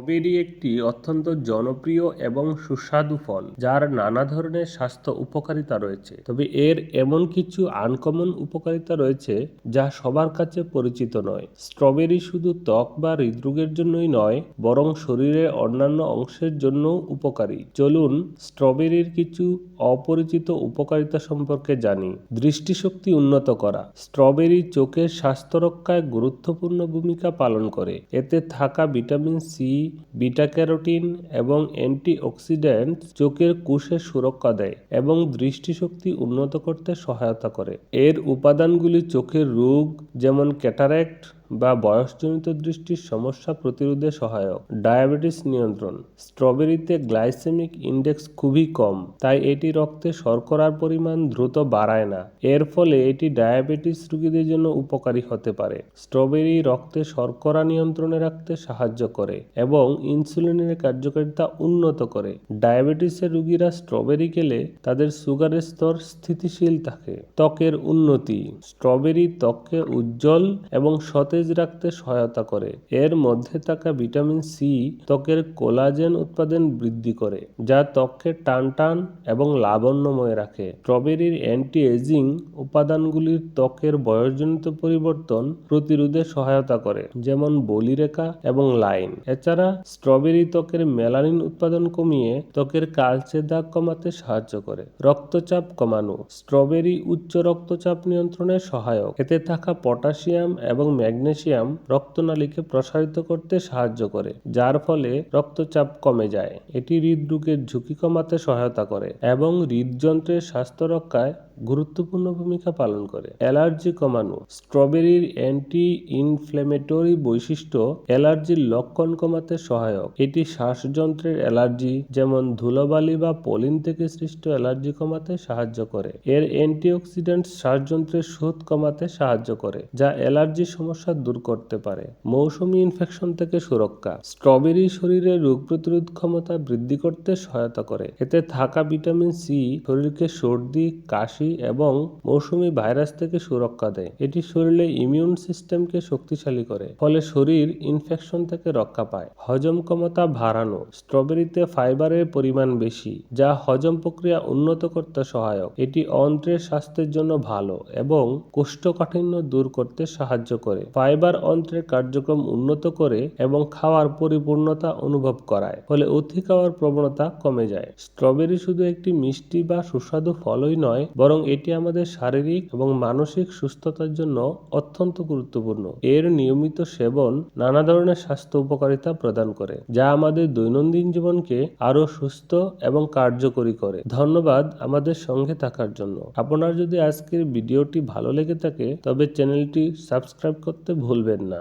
Strawberry একটি অত্যন্ত জনপ্রিয় এবং সুস্বাদু ফল, যার নানা ধরনের স্বাস্থ্য উপকারিতা রয়েছে। তবে এর এমন কিছু আনকমন উপকারিতা রয়েছে যা সবার কাছে পরিচিত নয়। স্ট্রবেরি শুধু ত্বক বা হৃদরোগের জন্যই নয়, বরং শরীরের অন্যান্য অংশের জন্যও উপকারী। চলুন স্ট্রবেরির কিছু অপরিচিত উপকারিতা সম্পর্কে জানি। দৃষ্টিশক্তি উন্নত করা। স্ট্রবেরি চোখের স্বাস্থ্য রক্ষায় গুরুত্বপূর্ণ ভূমিকা পালন করে। এতে থাকা ভিটামিন সি বিটা ক্যারোটিন এবং অ্যান্টিঅক্সিডেন্ট চোখের কোষের সুরক্ষা দেয় এবং দৃষ্টিশক্তি উন্নত করতে সহায়তা করে। এর উপাদানগুলি চোখের রোগ, যেমন ক্যাটারেক্ট বা বয়সজনিত দৃষ্টির সমস্যা প্রতিরোধে সহায়ক। ডায়াবেটিস নিয়ন্ত্রণ। স্ট্রবেরিতে গ্লাইসেমিক ইন্ডেক্স খুবই কম, তাই এটি রক্তে শর্করার পরিমাণ দ্রুত বাড়ায় না। এর ফলে এটি ডায়াবেটিস রোগীদের জন্য উপকারী হতে পারে। স্ট্রবেরি রক্তে শর্করা নিয়ন্ত্রণে রাখতে সাহায্য করে এবং ইনসুলিনের কার্যকারিতা উন্নত করে। ডায়াবেটিসের রোগীরা স্ট্রবেরি খেলে তাদের সুগারের স্তর স্থিতিশীল থাকে, ত্বকের উন্নতি। স্ট্রবেরি ত্বককে উজ্জ্বল এবং সতেজ সতেজ রাখতে সহায়তা করে। এর মধ্যে থাকা ভিটামিন সি ত্বকের কোলাজেন উৎপাদন বৃদ্ধি করে, যা ত্বককে টান টান এবং লাবণ্যময় রাখে। স্ট্রবেরির অ্যান্টি এজিং উপাদানগুলির ত্বকের বয়সজনিত পরিবর্তন প্রতিরোধে সহায়তা করে, যেমন বলিরেখা এবং লাইন। এছাড়া স্ট্রবেরি ত্বকের মেলানিন উৎপাদন কমিয়ে ত্বকের কালচে দাগ কমাতে সাহায্য করে, রক্তচাপ কমানো। স্ট্রবেরি উচ্চ রক্তচাপ নিয়ন্ত্রণে সহায়ক। এতে থাকা পটাশিয়াম এবং ম্যাগনেসিয়াম ম্যাগনেসিয়াম রক্তনালীকে প্রসারিত করতে সাহায্য করে, যার ফলে রক্তচাপ কমে যায়। এটি হৃদরোগের ঝুঁকি কমাতে সহায়তা করে এবং হৃদযন্ত্রের স্বাস্থ্য রক্ষায় গুরুত্বপূর্ণ ভূমিকা পালন করে। অ্যালার্জি কমানো, স্ট্রবেরির অ্যান্টি ইনফ্ল্যামেটরি বৈশিষ্ট্য অ্যালার্জির লক্ষণ কমাতে সহায়ক। এটি শ্বাসযন্ত্রের অ্যালার্জি, যেমন ধুলোবালি বা পলিন থেকে সৃষ্ট অ্যালার্জি কমাতে সাহায্য করে। এর অ্যান্টিঅক্সিডেন্ট শ্বাসযন্ত্রের শোধ কমাতে সাহায্য করে, যা অ্যালার্জি সমস্যা দূর করতে পারে। মৌসুমি ইনফেকশন থেকে সুরক্ষা। স্ট্রবেরি শরীরের রোগ প্রতিরোধ ক্ষমতা বৃদ্ধি করতে সহায়তা করে। এতে থাকা ভিটামিন সি শরীরকে সর্দি, কাশি এবং মৌসুমি ভাইরাস থেকে সুরক্ষা দেয়। এটি শরীরে ইমিউন সিস্টেমকে শক্তিশালী করে, ফলে শরীর ইনফেকশন থেকে রক্ষা পায়। হজম ক্ষমতা বাড়ানো। স্ট্রবেরিতে ফাইবারের পরিমাণ বেশি, যা হজম প্রক্রিয়া উন্নত করতে সহায়ক। এটি অন্ত্রের স্বাস্থ্যের জন্য ভালো এবং কোষ্ঠকাঠিন্য দূর করতে সাহায্য করে। ফাইবার অন্ত্রের কার্যক্রম উন্নত করে এবং খাওয়ার পরিপূর্ণতা অনুভব করায়, ফলে অতি খাওয়ার প্রবণতা কমে যায়। স্ট্রবেরি শুধু একটি মিষ্টি বা সুস্বাদু ফলই নয়, বরং এটি আমাদের শারীরিক এবং মানসিক সুস্থতার জন্য অত্যন্ত গুরুত্বপূর্ণ। এর নিয়মিত সেবন নানা ধরনের স্বাস্থ্য উপকারিতা প্রদান করে, যা আমাদের দৈনন্দিন জীবনকে আরও সুস্থ এবং কার্যকরী করে। ধন্যবাদ আমাদের সঙ্গে থাকার জন্য। আপনার যদি আজকের ভিডিওটি ভালো লেগে থাকে, তবে চ্যানেলটি সাবস্ক্রাইব করতে ভুলবেন না।